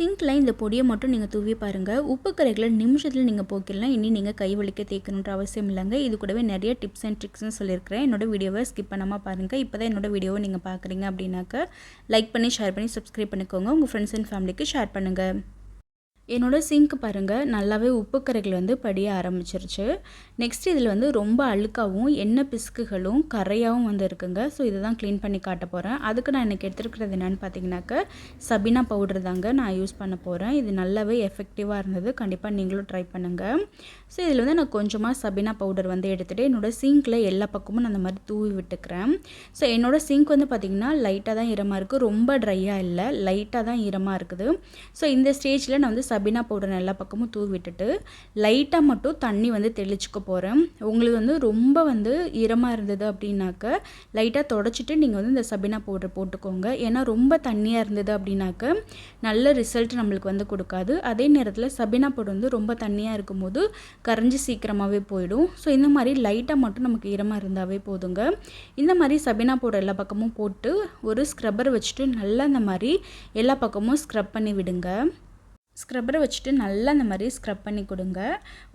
Single இந்த பொடியை மட்டும் நீங்கள் தூவி பாருங்கள் உப்பு கரைகளை நிமிஷத்தில் நீங்கள் போக்கிடலாம் இனி நீங்கள் கை வலிக்க தேய்க்கணுன்ற அவசியம் இல்லைங்க. இது கூடவே நிறைய டிப்ஸ் அண்ட் ட்ரிக்ஸ்னு சொல்லியிருக்கிறேன். என்னோட வீடியோவை ஸ்கிப் பண்ணாமல் பாருங்கள் இப்போ தான் என்னோட வீடியோவை நீங்கள் பார்க்குறீங்க அப்படின்னாக்க லைக் பண்ணி ஷேர் பண்ணி சப்ஸ்கிரைப் பண்ணிக்கோங்க. உங்கள் ஃப்ரெண்ட்ஸ் அண்ட் ஃபேமிலிக்கு ஷேர் பண்ணுங்கள் என்னோடய சிங்க் பாருங்கள் நல்லாவே உப்பு கரைகள் வந்து படிய ஆரம்பிச்சிருச்சு. நெக்ஸ்ட் இதில் வந்து ரொம்ப அழுக்காகவும் எண்ணெய் பிசுக்குகளும் கரையாகவும் வந்து இருக்குங்க. ஸோ இதை தான் க்ளீன் பண்ணி காட்ட போகிறேன் அதுக்கு நான் எனக்கு எடுத்துருக்கிறது என்னென்னு பார்த்தீங்கன்னாக்க சபினா பவுடர் தாங்க நான் யூஸ் பண்ண போகிறேன் இது நல்லாவே எஃபெக்டிவாக இருந்தது. கண்டிப்பாக நீங்களும் ட்ரை பண்ணுங்கள் ஸோ இதில் வந்து நான் கொஞ்சமாக சபினா பவுடர் வந்து எடுத்துகிட்டு என்னோடய சிங்கில் எல்லா பக்கமும் நான் அந்த மாதிரி தூவி விட்டுக்கிறேன். ஸோ என்னோடய சிங்க் வந்து பார்த்திங்கன்னா லைட்டாக தான் ஈரமாக இருக்குது ரொம்ப ட்ரையாக இல்லை லைட்டாக தான் ஈரமாக இருக்குது. ஸோ இந்த ஸ்டேஜில் நான் வந்து சபினா பவுடர் எல்லா பக்கமும் தூவி விட்டுட்டு லைட்டாக மட்டும் தண்ணி வந்து தெளிச்சுக்க போகிறேன் உங்களுக்கு வந்து ரொம்ப வந்து ஈரமாக இருந்தது அப்படின்னாக்க லைட்டாக தொடச்சிட்டு நீங்கள் வந்து இந்த சபினா பவுடர் போட்டுக்கோங்க. ஏன்னா ரொம்ப தண்ணியாக இருந்தது அப்படின்னாக்க நல்ல ரிசல்ட் நம்மளுக்கு வந்து கொடுக்காது. அதே நேரத்தில் சபினா பவுடர் வந்து ரொம்ப தண்ணியாக இருக்கும்போது கரைஞ்சி சீக்கிரமாகவே போயிடும். ஸோ இந்த மாதிரி லைட்டாக மட்டும் நமக்கு ஈரமாக இருந்தாவே போதுங்க. இந்த மாதிரி சபினா பவுடர் எல்லா பக்கமும் போட்டு ஒரு ஸ்க்ரப்பர் வச்சுட்டு நல்லா இந்த மாதிரி எல்லா பக்கமும் ஸ்க்ரப் பண்ணி விடுங்க. ஸ்க்ரப்பரை வச்சுட்டு நல்லா அந்த மாதிரி ஸ்க்ரப் பண்ணி கொடுங்க.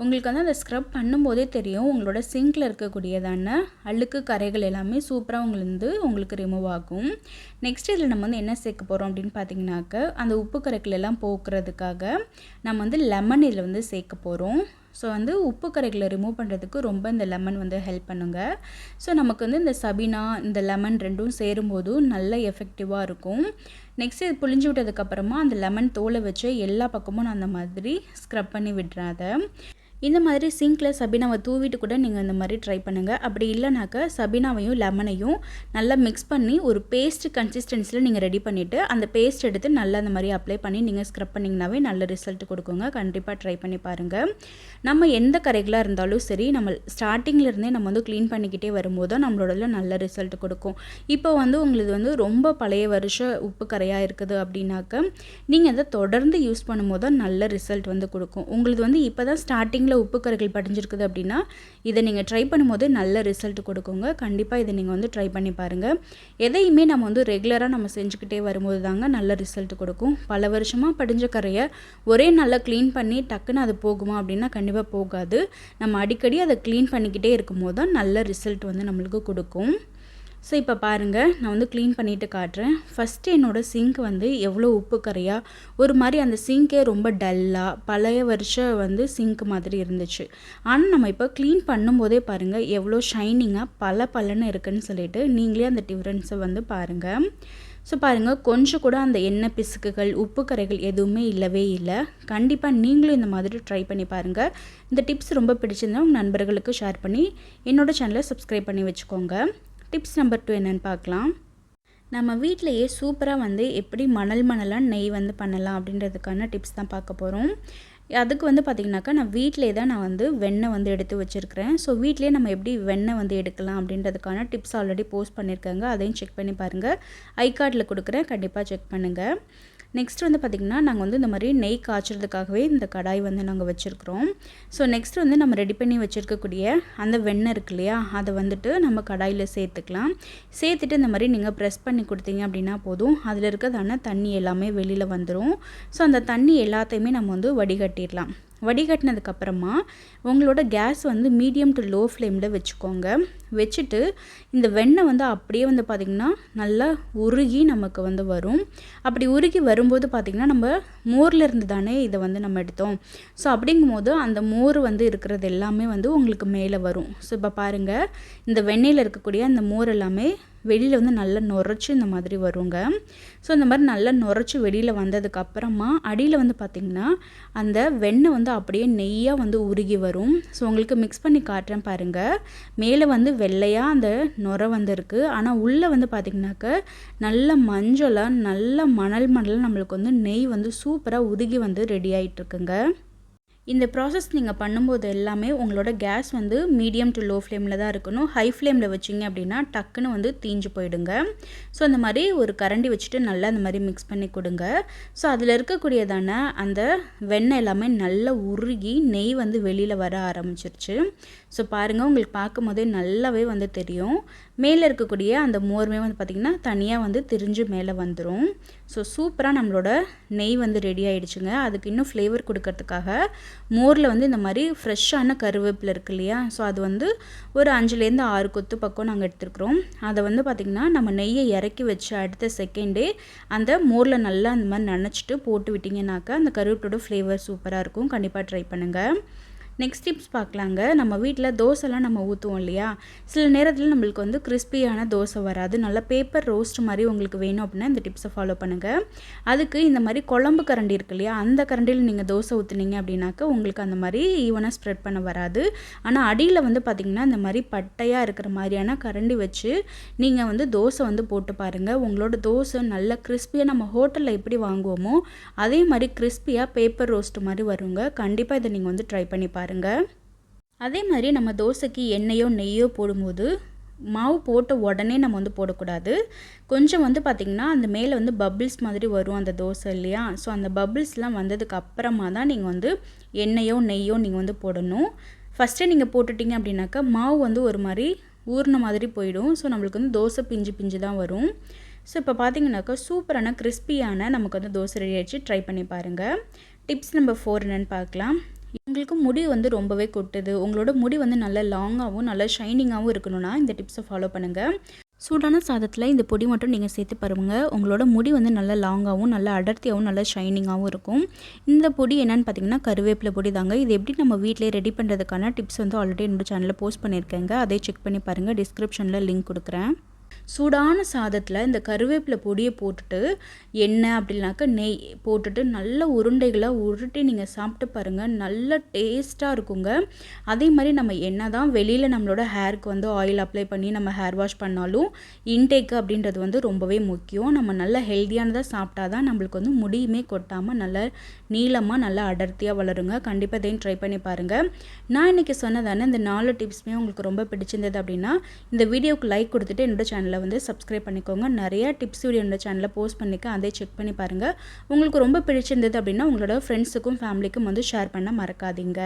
உங்களுக்கு வந்து அந்த ஸ்க்ரப் பண்ணும்போதே தெரியும் உங்களோட சிங்கில் இருக்கக்கூடியதான அழுக்கு கரைகள் எல்லாமே சூப்பராக உங்களுக்கு உங்களுக்கு ரிமூவ் ஆகும். நெக்ஸ்ட் இதில் நம்ம வந்து என்ன சேர்க்க போகிறோம் அப்படின்னு பார்த்தீங்கன்னாக்க அந்த உப்பு கரைகள் எல்லாம் போக்குறதுக்காக நம்ம வந்து லெமன் இதில் வந்து சேர்க்க போகிறோம் ஸோ வந்து உப்பு கரைகளை ரிமூவ் பண்ணுறதுக்கு ரொம்ப இந்த லெமன் வந்து ஹெல்ப் பண்ணுங்க. ஸோ நமக்கு வந்து இந்த சபினா இந்த லெமன் ரெண்டும் சேரும்போது நல்ல எஃபெக்டிவாக இருக்கும். நெக்ஸ்ட் இது புளிஞ்சு விட்டதுக்கப்புறமா அந்த லெமன் தோலை வச்சு எல்லா பக்கமும் நான் அந்த மாதிரி ஸ்க்ரப் பண்ணி விடுறேன் அதை. இந்த மாதிரி சிங்கில் சபினாவை தூவிட்டு கூட நீங்கள் இந்த மாதிரி ட்ரை பண்ணுங்கள் அப்படி இல்லைனாக்க சபினாவையும் லெமனையும் நல்லா மிக்ஸ் பண்ணி ஒரு பேஸ்ட் கன்சிஸ்டன்சியில் நீங்கள் ரெடி பண்ணிவிட்டு அந்த பேஸ்ட் எடுத்து நல்லா அந்த மாதிரி அப்ளை பண்ணி நீங்கள் ஸ்க்ரப் பண்ணிங்கனாவே நல்ல ரிசல்ட் கொடுக்குங்க. கண்டிப்பாக ட்ரை பண்ணி பாருங்கள் நம்ம எந்த கரைகளாக இருந்தாலும் சரி நம்ம ஸ்டார்டிங்லேருந்தே நம்ம வந்து க்ளீன் பண்ணிக்கிட்டே வரும்போது தான் நம்மளோட நல்ல ரிசல்ட் கொடுக்கும். இப்போ வந்து உங்களுக்கு வந்து ரொம்ப பழைய வருஷ உப்பு கரையாக இருக்குது அப்படின்னாக்க நீங்கள் அதை தொடர்ந்து யூஸ் பண்ணும்போது தான் நல்ல ரிசல்ட் வந்து கொடுக்கும். உங்களுக்கு வந்து இப்போ தான் ஸ்டார்டிங்கில் உப்பு கரைகள் படிஞ்சிருக்குது அப்படின்னா இதை நீங்கள் ட்ரை பண்ணும்போது நல்ல ரிசல்ட் கொடுக்குங்க. கண்டிப்பாக இதை நீங்கள் வந்து ட்ரை பண்ணி பாருங்கள் எதையுமே நம்ம வந்து ரெகுலராக நம்ம செஞ்சுக்கிட்டே வரும்போது தாங்க நல்ல ரிசல்ட் கொடுக்கும். பல வருஷமாக படிஞ்ச கரையை ஒரே நல்லா க்ளீன் பண்ணி டக்குன்னு அது போகுமா அப்படின்னா கண்டிப்பாக போகாது. நம்ம அடிக்கடி அதை க்ளீன் பண்ணிக்கிட்டே இருக்கும்போது தான் நல்ல ரிசல்ட் வந்து நம்மளுக்கு கொடுக்கும். ஸோ இப்போ பாருங்கள் நான் வந்து க்ளீன் பண்ணிவிட்டு காட்டுறேன். ஃபஸ்ட்டு என்னோடய சிங்க் வந்து எவ்வளோ உப்பு கரையாக ஒரு மாதிரி அந்த சிங்கே ரொம்ப டல்லாக பழைய வருஷம் வந்து சிங்க் மாதிரி இருந்துச்சு. ஆனால் நம்ம இப்போ க்ளீன் பண்ணும்போதே பாருங்கள் எவ்வளோ ஷைனிங்காக பல பலன்னு இருக்குதுன்னு சொல்லிட்டு நீங்களே அந்த டிஃப்ரென்ஸை வந்து பாருங்கள் ஸோ பாருங்கள் கொஞ்சம் கூட அந்த எண்ணெய் பிசுக்குகள் உப்பு கரைகள் எதுவுமே இல்லவே இல்லை. கண்டிப்பாக நீங்களும் இந்த மாதிரி ட்ரை பண்ணி பாருங்கள் இந்த டிப்ஸ் ரொம்ப பிடிச்சிருந்தா உங்கள் நண்பர்களுக்கு ஷேர் பண்ணி என்னோடய சேனலை சப்ஸ்கிரைப் பண்ணி வச்சுக்கோங்க. டிப்ஸ் நம்பர் டூ என்னென்னு பார்க்கலாம். நம்ம வீட்டிலையே சூப்பராக வந்து எப்படி மணல் மணலாக நெய் வந்து பண்ணலாம் அப்படின்றதுக்கான டிப்ஸ் தான் பார்க்க போகிறோம் அதுக்கு வந்து பார்த்திங்கனாக்கா நான் வீட்டிலே தான் நான் வந்து வெண்ணெய் வந்து எடுத்து வச்சுருக்கிறேன். ஸோ வீட்டிலே நம்ம எப்படி வெண்ணெய் வந்து எடுக்கலாம் அப்படின்றதுக்கான டிப்ஸ் ஆல்ரெடி போஸ்ட் பண்ணியிருக்காங்க அதையும் செக் பண்ணி பாருங்கள் ஐ கார்டில் கொடுக்குறேன். கண்டிப்பாக செக் பண்ணுங்கள் நெக்ஸ்ட் வந்து பார்த்திங்கன்னா நாங்கள் வந்து இந்த மாதிரி நெய் காய்ச்சறதுக்காகவே இந்த கடாய் வந்து நாங்கள் வச்சுருக்குறோம். ஸோ நெக்ஸ்ட் வந்து நம்ம ரெடி பண்ணி வச்சுருக்கக்கூடிய அந்த வெண்ணெய் இருக்கு இல்லையா அதை வந்துட்டு நம்ம கடாயில் சேர்த்துக்கலாம். சேர்த்துட்டு இந்த மாதிரி நீங்கள் ப்ரெஸ் பண்ணி கொடுத்தீங்க அப்படின்னா போதும். அதில் இருக்கிறதான தண்ணி எல்லாமே வெளியில் வந்துடும் ஸோ அந்த தண்ணி எல்லாத்தையுமே நம்ம வந்து கட்டிடலாம். வடிகட்டினதுக்கப்புறமா உங்களோட கேஸ் வந்து மீடியம் டு லோ ஃப்ளேமில் வச்சுக்கோங்க. வச்சுட்டு இந்த வெண்ணெய் வந்து அப்படியே வந்து பார்த்திங்கன்னா நல்லா உருகி நமக்கு வந்து வரும். அப்படி உருகி வரும்போது பார்த்திங்கன்னா நம்ம மோரில் இருந்து தானே இதை வந்து நம்ம எடுத்தோம். ஸோ அப்படிங்கும் போது அந்த மோர் வந்து இருக்கிறது எல்லாமே வந்து உங்களுக்கு மேலே வரும். ஸோ இப்போ பாருங்கள் இந்த வெண்ணெயில் இருக்கக்கூடிய அந்த மோர் எல்லாமே வெளியில் வந்து நல்லா நுரைச்சி இந்த மாதிரி வருங்க. ஸோ இந்த மாதிரி நல்லா நுரைச்சி வெளியில் வந்ததுக்கப்புறமா அடியில் வந்து பார்த்திங்கன்னா அந்த வெண்ணெய் வந்து அப்படியே நெய்யாக வந்து உருகி வரும். ஸோ உங்களுக்கு மிக்ஸ் பண்ணி காட்டுறேன் பாருங்கள் மேலே வந்து வெள்ளையாக அந்த நுரை வந்துருக்கு. ஆனால் உள்ளே வந்து பார்த்திங்கனாக்க நல்ல மஞ்சளாக நல்ல மணல் மணல் நம்மளுக்கு வந்து நெய் வந்து சூப்பராக உருகி வந்து ரெடி ஆகிட்டுருக்குங்க இந்த ப்ராசஸ் நீங்கள் பண்ணும்போது எல்லாமே உங்களோட கேஸ் வந்து மீடியம் டு லோ ஃப்ளேமில் தான் இருக்கணும். ஹை ஃப்ளேமில் வச்சிங்க அப்படின்னா டக்குன்னு வந்து தீஞ்சு போயிடுங்க. ஸோ அந்த மாதிரி ஒரு கரண்டி வச்சுட்டு நல்லா அந்த மாதிரி மிக்ஸ் பண்ணி கொடுங்க. ஸோ அதில் இருக்கக்கூடியதான அந்த வெண்ணெய் எல்லாமே நல்லா உருகி நெய் வந்து வெளியில் வர ஆரம்பிச்சிருச்சு. ஸோ பாருங்கள் உங்களுக்கு பார்க்கும் போதே நல்லாவே வந்து தெரியும். மேலே இருக்கக்கூடிய அந்த மோர்மே வந்து பார்த்திங்கன்னா தனியாக வந்து திரிஞ்சு மேலே வந்துடும் ஸோ சூப்பராக நம்மளோட நெய் வந்து ரெடி ஆகிடுச்சுங்க அதுக்கு இன்னும் ஃப்ளேவர் கொடுக்கறதுக்காக மோரில் வந்து இந்த மாதிரி ஃப்ரெஷ்ஷான கருவேப்பில் இருக்கு இல்லையா? ஸோ அது வந்து ஒரு அஞ்சுலேருந்து ஆறு கொத்து பக்கம் நாங்கள் எடுத்துருக்குறோம். அதை வந்து பார்த்திங்கன்னா நம்ம நெய்யை இறக்கி வச்சு அடுத்த செகண்டே அந்த மோரில் நல்லா அந்த மாதிரி நினச்சிட்டு போட்டு விட்டிங்கனாக்கா அந்த கருவேப்பிலோட ஃப்ளேவர் சூப்பராக இருக்கும். கண்டிப்பாக ட்ரை பண்ணுங்கள் நெக்ஸ்ட் டிப்ஸ் பார்க்கலாங்க. நம்ம வீட்டில் தோசைலாம் நம்ம ஊற்றுவோம் இல்லையா? சில நேரத்தில் நம்மளுக்கு வந்து கிறிஸ்பியான தோசை வராது. நல்ல பேப்பர் ரோஸ்ட் மாதிரி உங்களுக்கு வேணும் அப்படின்னா இந்த டிப்ஸை ஃபாலோ பண்ணுங்கள் அதுக்கு இந்த மாதிரி குழம்பு கரண்டி இருக்கு இல்லையா? அந்த கரண்டியில் நீங்கள் தோசை ஊற்றுனீங்க அப்படின்னாக்கா உங்களுக்கு அந்த மாதிரி ஈவனாக ஸ்ப்ரெட் பண்ண வராது. ஆனால் அடியில் வந்து பார்த்திங்கன்னா இந்த மாதிரி பட்டையாக இருக்கிற மாதிரியான கரண்டி வச்சு நீங்கள் வந்து தோசை வந்து போட்டு பாருங்கள் உங்களோட தோசை நல்ல கிறிஸ்பியாக நம்ம ஹோட்டலில் எப்படி வாங்குவோமோ அதே மாதிரி கிறிஸ்பியாக பேப்பர் ரோஸ்ட் மாதிரி வருங்க. கண்டிப்பாக இதை நீங்கள் வந்து ட்ரை பண்ணி பாருங்கள் பாருங்கள் அதே மாதிரி நம்ம தோசைக்கு எண்ணெயோ நெய்யோ போடும்போது மாவு போட்ட உடனே நம்ம வந்து போடக்கூடாது. கொஞ்சம் வந்து பார்த்திங்கன்னா அந்த மேலே வந்து பபிள்ஸ் மாதிரி வரும் அந்த தோசை இல்லையா? ஸோ அந்த பபிள்ஸ்லாம் வந்ததுக்கு அப்புறமா தான் நீங்கள் வந்து எண்ணெயோ நெய்யோ நீங்கள் வந்து போடணும். ஃபஸ்ட்டே நீங்கள் போட்டுட்டிங்க அப்படின்னாக்கா மாவு வந்து ஒரு மாதிரி ஊறின மாதிரி போயிடும். ஸோ நம்மளுக்கு வந்து தோசை பிஞ்சு பிஞ்சு தான் வரும். ஸோ இப்போ பார்த்தீங்கன்னாக்கா சூப்பரான கிறிஸ்பியான நமக்கு வந்து தோசை ரெடி ஆகிடுச்சு ட்ரை பண்ணி பாருங்கள் டிப்ஸ் நம்பர் ஃபோர் என்னென்னு பார்க்கலாம். உங்களுக்கு முடி வந்து ரொம்பவே கொட்டுது. உங்களோட முடி வந்து நல்லா லாங்காகவும் நல்லா ஷைனிங்காகவும் இருக்கணும்னா இந்த டிப்ஸை ஃபாலோ பண்ணுங்கள் சூடான சாதத்தில் இந்த பொடி மட்டும் நீங்கள் சேர்த்து பருவுங்க உங்களோட முடி வந்து நல்லா லாங்காகவும் நல்லா அடர்த்தியாகவும் நல்ல ஷைனிங்காகவும் இருக்கும். இந்த பொடி என்னென்னு பார்த்தீங்கன்னா கருவேப்பிலை பொடி தாங்க. இது எப்படி நம்ம வீட்டிலே ரெடி பண்ணுறதுக்கான டிப்ஸ் வந்து ஆல்ரெடி என்னோடய சேனலில் போஸ்ட் பண்ணியிருக்கேங்க. அதை செக் பண்ணி பாருங்கள் டிஸ்கிரிப்ஷனில் லிங்க் கொடுக்குறேன். சூடான சாதத்தில் இந்த கருவேப்பிலை பொடியை போட்டுட்டு எண்ணெய் அப்படின்னாக்கா நெய் போட்டுட்டு நல்ல உருண்டைகளாக உருட்டி நீங்கள் சாப்பிட்டு பாருங்கள் நல்ல டேஸ்ட்டாக இருக்குங்க. அதே மாதிரி நம்ம என்ன தான் வெளியில் நம்மளோட ஹேருக்கு வந்து ஆயில் அப்ளை பண்ணி நம்ம ஹேர் வாஷ் பண்ணாலும் இன்டேக்கு அப்படின்றது வந்து ரொம்பவே முக்கியம். நம்ம நல்ல ஹெல்த்தியானதாக சாப்பிட்டா தான் நம்மளுக்கு வந்து முடியுமே கொட்டாமல் நல்ல நீளமாக நல்லா அடர்த்தியாக வளருங்க. கண்டிப்பாக இதையும் ட்ரை பண்ணி பாருங்கள் நான் இன்றைக்கி சொன்னதானே இந்த நாலு டிப்ஸுமே உங்களுக்கு ரொம்ப பிடிச்சிருந்தது அப்படின்னா இந்த வீடியோவுக்கு லைக் கொடுத்துட்டு என்னோடய சேனலை சேனலை வந்து சப்ஸ்கிரைப் பண்ணிக்கோங்க. நிறையா டிப்ஸ் வீடியோ என்னோட சேனலில் போஸ்ட் பண்ணிக்க அதை செக் பண்ணி பாருங்கள் உங்களுக்கு ரொம்ப பிடிச்சிருந்தது அப்படின்னா உங்களோட ஃப்ரெண்ட்ஸுக்கும் ஃபேமிலிக்கும் வந்து ஷேர் பண்ண மறக்காதீங்க.